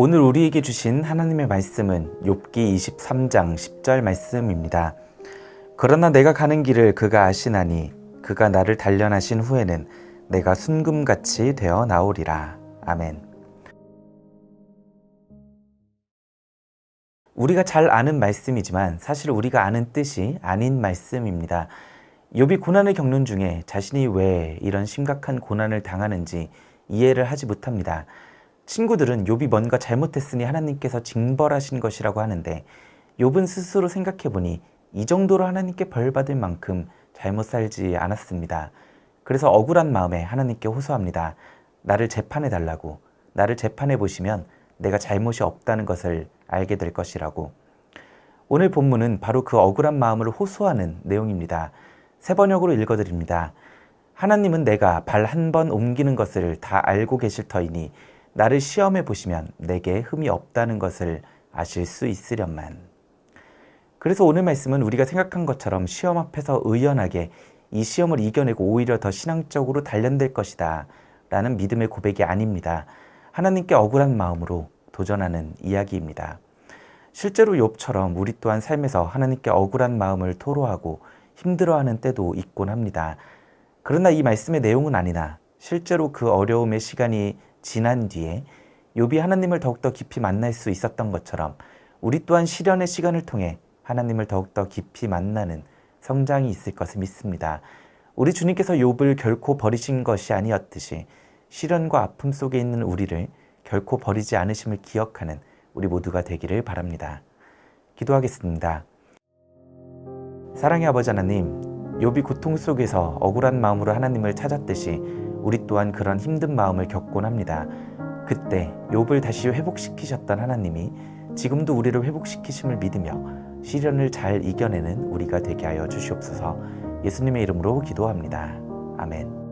오늘 우리에게 주신 하나님의 말씀은 욥기 23장 10절 말씀입니다. 그러나 내가 가는 길을 그가 아시나니 그가 나를 단련하신 후에는 내가 순금같이 되어 나오리라. 아멘. 우리가 잘 아는 말씀이지만 사실 우리가 아는 뜻이 아닌 말씀입니다. 욥이 고난을 겪는 중에 자신이 왜 이런 심각한 고난을 당하는지 이해를 하지 못합니다. 친구들은 욥이 뭔가 잘못했으니 하나님께서 징벌하신 것이라고 하는데 욥은 스스로 생각해 보니 이 정도로 하나님께 벌 받을 만큼 잘못 살지 않았습니다. 그래서 억울한 마음에 하나님께 호소합니다. 나를 재판해 달라고. 나를 재판해 보시면 내가 잘못이 없다는 것을 알게 될 것이라고. 오늘 본문은 바로 그 억울한 마음을 호소하는 내용입니다. 세 번역으로 읽어드립니다. 하나님은 내가 발 한 번 옮기는 것을 다 알고 계실 터이니 나를 시험해 보시면 내게 흠이 없다는 것을 아실 수 있으련만. 그래서 오늘 말씀은 우리가 생각한 것처럼 시험 앞에서 의연하게 이 시험을 이겨내고 오히려 더 신앙적으로 단련될 것이다. 라는 믿음의 고백이 아닙니다. 하나님께 억울한 마음으로 도전하는 이야기입니다. 실제로 욥처럼 우리 또한 삶에서 하나님께 억울한 마음을 토로하고 힘들어하는 때도 있곤 합니다. 그러나 이 말씀의 내용은 아니나 실제로 그 어려움의 시간이 지난 뒤에 욥이 하나님을 더욱더 깊이 만날 수 있었던 것처럼 우리 또한 시련의 시간을 통해 하나님을 더욱더 깊이 만나는 성장이 있을 것을 믿습니다. 우리 주님께서 욥을 결코 버리신 것이 아니었듯이 시련과 아픔 속에 있는 우리를 결코 버리지 않으심을 기억하는 우리 모두가 되기를 바랍니다. 기도하겠습니다. 사랑의 아버지 하나님, 욥이 고통 속에서 억울한 마음으로 하나님을 찾았듯이 우리 또한 그런 힘든 마음을 겪곤 합니다. 그때 욥을 다시 회복시키셨던 하나님이 지금도 우리를 회복시키심을 믿으며 시련을 잘 이겨내는 우리가 되게 하여 주시옵소서. 예수님의 이름으로 기도합니다. 아멘.